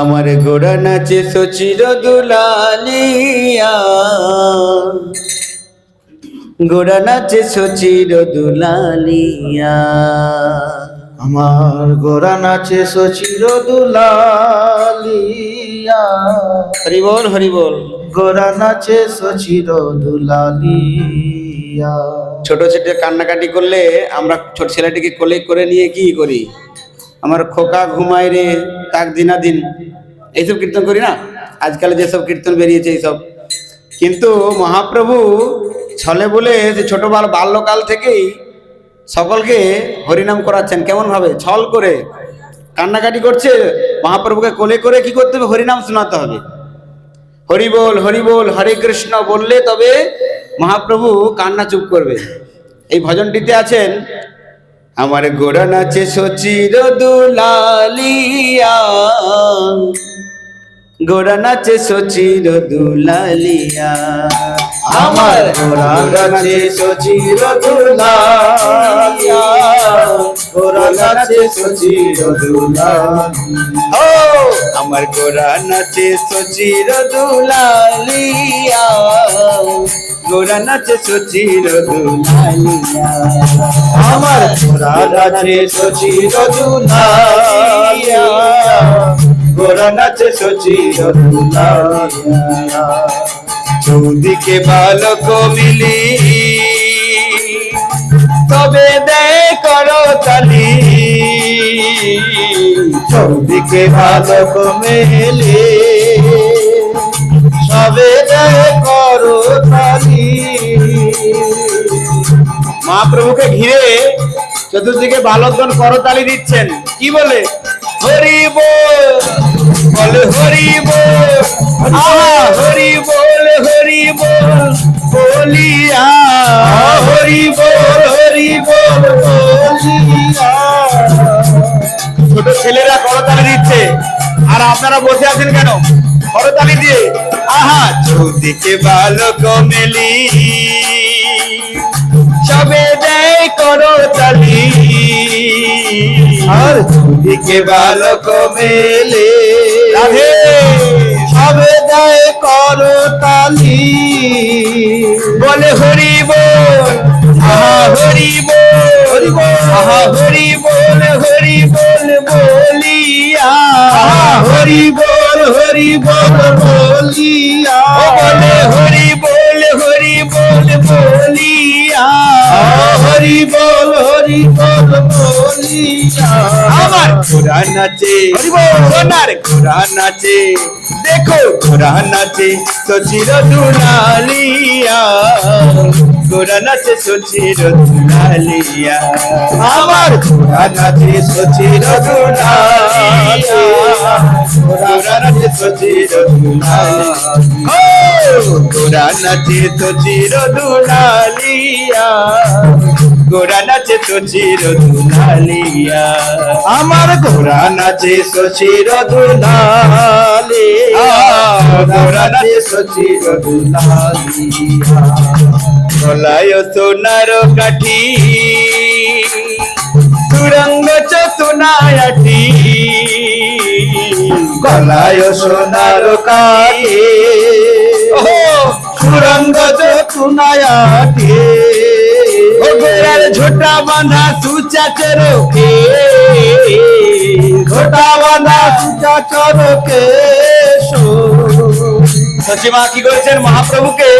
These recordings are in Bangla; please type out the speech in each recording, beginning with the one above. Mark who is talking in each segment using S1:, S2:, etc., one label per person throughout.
S1: আমার ঘোড়া নাচে সচির দুলালিয়া ঘোড়া নাচে সচির দুলালিয়া
S2: আমার গোরা নাচে সচির দুলালিয়া
S1: হরি বল হরি বল।
S2: গোরা নাচে সচির দুলালিয়া
S1: ছোট ছোট কান্নাকাটি করলে আমরা ছোট ছেলেটিকে কোলে করে নিয়ে কি করি? আমার খোকা ঘুমায় রে। তাক দিনা দিন। এইসব কীর্তন করি না? আজকাল যেসব কীর্তন বেরিয়েছে এইসব। কিন্তু মহাপ্রভু ছলে বলে যে ছোট বাল বাল্যকাল থেকেই সকলকে হরিনাম করাচ্ছেন। কেমন ভাবে? ছল করে। কান্নাকাটি করছে, মহাপ্রভুকে কোলে করে কি করতে হবে? হরিনাম শোনাতে হবে। হরি বল হরি বল, হরে কৃষ্ণ বললে তবে মহাপ্রভু কান্না চুপ করবে। এই ভজনটিতে আছেন আমার গোড়া নাচে সচির দুলালিয়া। গোড়া নাচে সচির দুলালিয়া।
S2: আমার গোরা নাচে সচির গোরা নাচে সচির
S1: আমার গোড়া নাচে সচির দুলালিয়া। গোড়া নাচে সচির দুলালিয়া।
S2: আমার গোরা নাচে সচির দুলালিয়া গোরা নাচে সচির দুলালিয়া।
S1: চৌদিকে বালক মিলি। তবে দেয় করো তালি।
S2: চৌদিকে বালক মেলে। সবে দেয় করো তালি।
S1: মহাপ্রভুকে ঘিরে চতুর্দিকে বালকগণ করতালি দিচ্ছেন। কি বলে? হরি বল বলে হরি বল আহা, হরি বল হরি বল বলিয়া হরি বল হরি বল বলিয়া। ছোট ছেলেরা করতালি দিচ্ছে। আর আপনারা বসে আছেন কেন? করতালি দিয়ে। আহা চৌদিকে বালক মেলি। সবে দেয় করো তালি
S2: আর চৌদিকে বালক মেলে। সবে দেয় করো তালি।
S1: বলে হরি বল আহা হরি বল
S2: হরি বল।
S1: আহা হরি বল হরি বল বলিয়া।
S2: আহা, হরি বল হরি বল বলিয়া।
S1: বলে হরি বল হরি বল বলিয়া।
S2: হরি বল
S1: আমার
S2: হরি বল।
S1: সোনার ঘোড়া নাচে দেখো ঘোড়া নাচে সচির দুলালিয়া নাচে সচির দুলালিয়া
S2: আমার নাচে সচির দুলালিয়া
S1: নাচে সচির দুলালিয়া নাচে সচির দুলালিয়া ঘোড়া নাচে সচির দুলালিয়া
S2: আমার ঘোড়া নাচে সচির দুলালিয়া ঘোড়া নাচে সচির দুলালিয়া
S1: গলায় সোনার কাঠি। তুরঙ্গ চতুনায়াটি
S2: গলায় সোনার কাঠে। সুরঙ্গ চতুনায়াটে
S1: ও গোড়ার ঝোটা বাঁধা সুচা চরকে
S2: ঘোটা বাঁধা সুচা চরকে
S1: সচিমা কি করেছেন মহাপ্রভুকে?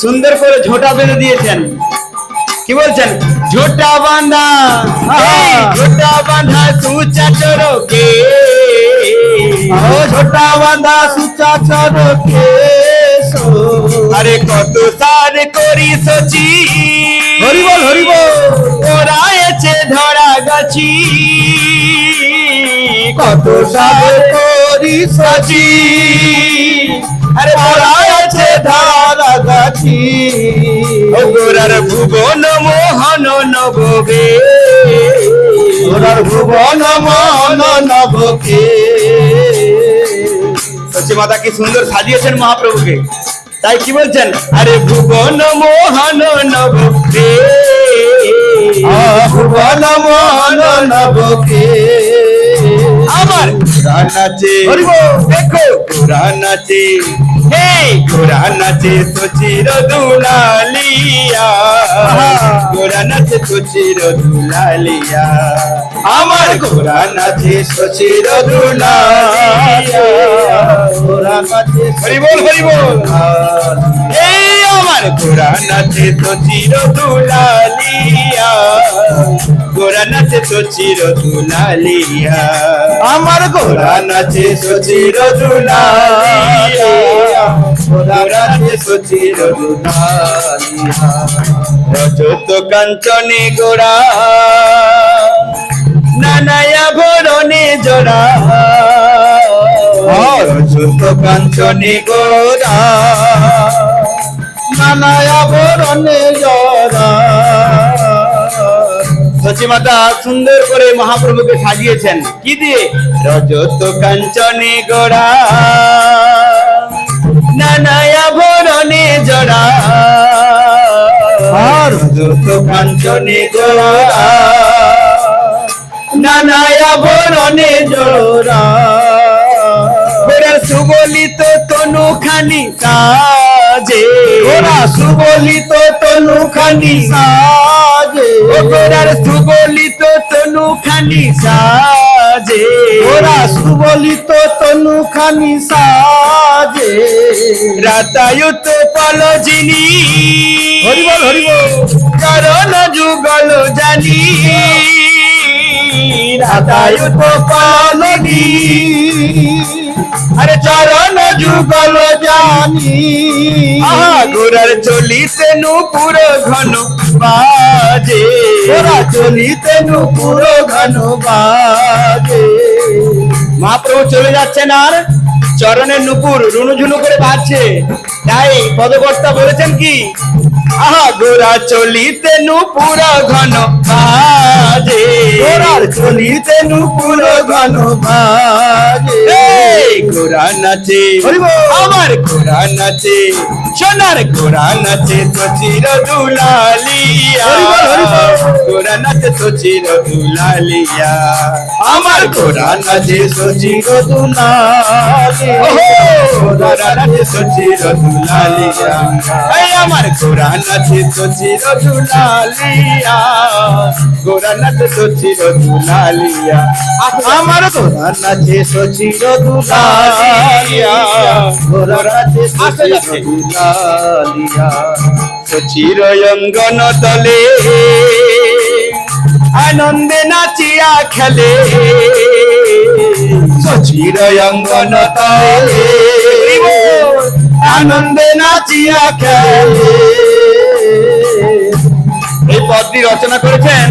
S1: সুন্দর করে ঝোটা বেঁধে দিয়েছেন। কি বলছেন? ঝোটা বাঁধা। এই ঝোটা বাঁধা সুচা চরকে।
S2: ও ঝোটা বাঁধা সুচা চরকে।
S1: আরে কত সার করি সচি।
S2: হরি বল হরি বল।
S1: ওরায়েছে ধরা গাছি।
S2: কত সার করি সাচি।
S1: আরে
S2: পড়াইছে ধারা
S1: ও গোরার ভুবন মোহন নববে
S2: ওরার ভুবন মন নবকে।
S1: সচি মাতা কি সুন্দর সাজিয়েছেন মহাপ্রভুকে। তাই কি বলছেন? আরে ভুবন মোহন নববে
S2: ভুবন মন নবকে।
S1: আমার।
S2: হরি বল।
S1: দেখো। ঘোড়া নাচে ঘোড়া নাচে তো চির দুলালিয়া ঘোড়া নাচে তো চির দুলালিয়া আমার ঘোড়া নাচে তো চির দুলালিয়া ঘোড়া নাচে হরি বল হরি বল এই নাচে তো চির দুলালিয়া নাচে তো চির দুলালিয়া আমার নাচে তো চির দুলালিয়া ঘোড়া নাচে তো চির দুলালিয়া রজত কাঞ্চনে গোড়া নানায়া ভরণে জোড়া। রজত কাঞ্চনে গোড়া নানায়া ভরণে জোড়া সচি মাতা সুন্দর করে মহাপ্রভুকে সাজিয়েছেন। কি দিয়ে? রজত কাঞ্চনে গোড়া। নানায়া ভরণে জোড়া রজত কাঞ্চনে গোড়া। নানায়া ভরণে জোড়া ওরা সুবলিত তনুখানি সাজে। ওরা সুবলিত তনুখানি সাজে। ওরার সুবলিত তনুখানি সাজে। ওরা সুবলিত তনুখানি সাজে। রাতায়ুত পলজিনি। হরিবল হরিবল কারণ যুগল জানি। রাতায়ুত পলজিনি। আরে চরণ যুগল জানি। আহা। গোরার চলিতে নুপুর ঘন বাজে। গোরা চলিতে নুপুর ঘন বাজে। মহাপ্রভু চলে যাচ্ছেন আর। চরণের নুপুর রুনুঝুনু করে বাজছে। তাই পদকর্তা বলেছেন কি? আহা গোরা চলিতে নুপুর ঘন বাজে। গোরার চলিতে নুপুর ঘন বাজে। গোরা নাচে আমার গোরা নাচে সোনার তো চির দুলালিয়া নাচে তো চির দুলালিয়া আমার গোরা নাচে তো চির দুলালিয়া গোরা নাচে তো চির দুলালিয়া আমার গোরা নাচে তো চির দুলালিয়া গোরা নাচে তো চির দুলালিয়া আমার গোরা নাচে তো চির দুলালিয়া গোরা নাচে তো চির দুলালিয়া চির অঙ্গন তলে আনন্দে নাচিয়া খেলে। সচির অঙ্গন তলে আনন্দে নাচিয়া খেলে। এই পদটি রচনা করেছেন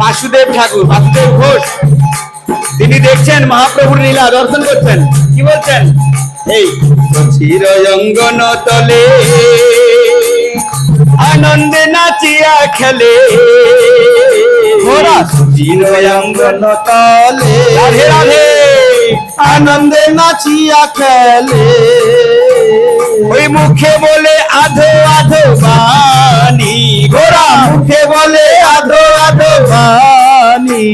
S1: বাসুদেব ঠাকুর বাসুদেব ঘোষ। তিনি দেখছেন মহাপ্রভুর লীলা দর্শন করছেন। কি বলছেন? এই চির অঙ্গন তলে আনন্দে নাচিয়া খেলে। ঘোড়া চির অঙ্গন তলে রাধে রাধে। আনন্দে নাচিয়া খেলে। ওই মুখে বলে আধো আধো বাণী। ঘোড়া মুখে বলে আধো আধো বাণী।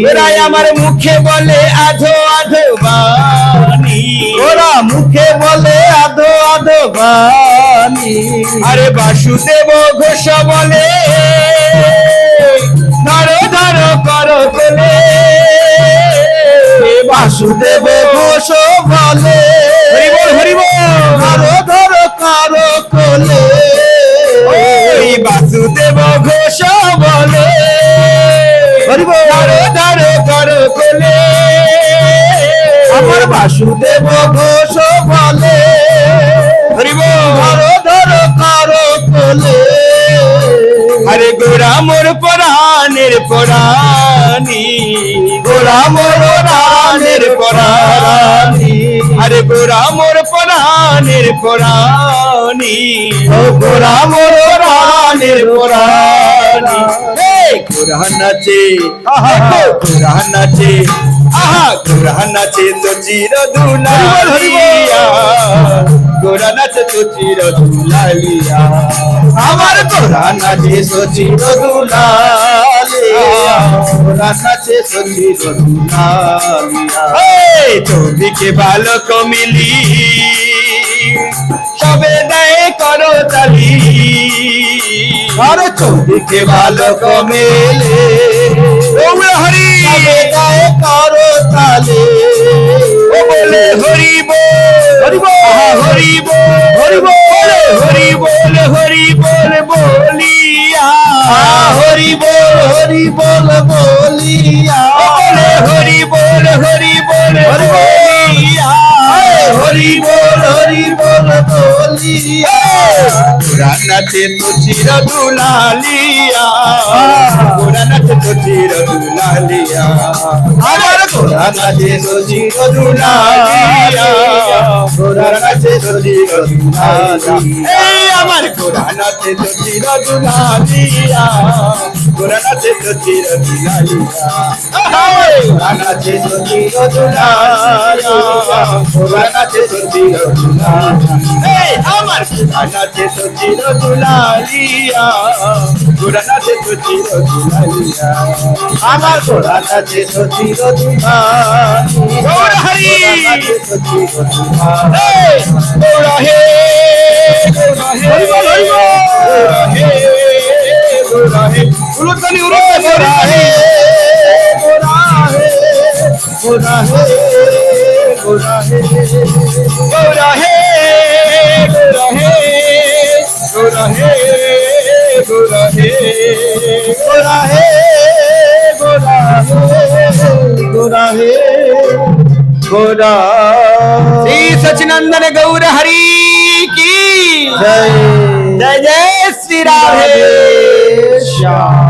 S1: ওরাই আমার মুখে বলে আধো আধো বাণী। ওরা মুখে বলে আধো আধো বাণী। আরে বাসুদেব ঘোষ বলে ধরো ধরো করো বলে বাসুদেব ঘোষ বলে বাসুদেব ঘোষ বলে ধরো ধরো কারও কোলে। আরে গোরা মোর পরাণের পরাণী গোরা মোর পরাণের পরাণী। আরে গোরা মোর পরাণের পরাণী। ও গোরা মোর পরাণের পরাণী। গোরা নাচে গোরা নাচে গোরা নাচে তো চির দুলালিয়া গোরা নাচে তো চির দুলালিয়া আমার গোরা নাচে তো চির দুলালিয়া গোরা
S2: নাচে সচির দুলালিয়া
S1: এই চৌদিকে বালক মিলি। সবে দেয় করো তালি
S2: আর চৌদিকে বালক মেলে
S1: হরি।
S2: তালে।
S1: ও বলে হরি বল
S2: হরি বল।
S1: হরি বল
S2: হরি বল।
S1: হরি বল হরি বল বলিয়া।
S2: হরি বল হরি বল বলিয়া।
S1: ও বলে হরি বল হরি বল। বলিয়া।
S2: হরি বল হরি বল বলিয়া। নাচে তো চির দুলালিয়া। নাচে তো চির দুলালিয়া। আমার ঘোড়া নাচে তো চির দুলালিয়া ঘোড়া নাচে তো চির দুলালিয়া এই আমার ঘোড়া নাচে তো চির দুলালিয়া ঘোড়া নাচে তো চির দুলালিয়া ঘোড়া নাচে তো চির দুলালিয়া ঘোড়া নাচে তো চির দুলালিয়া এই আমার ঘোড়া নাচে তো চির দুলালিয়া
S1: হরি।
S2: ঘোড়া নাচে তো চির দুলালিয়া
S1: এই গৌর হে গৌর হে
S2: হরি বল, হরি বল।
S1: গৌর হে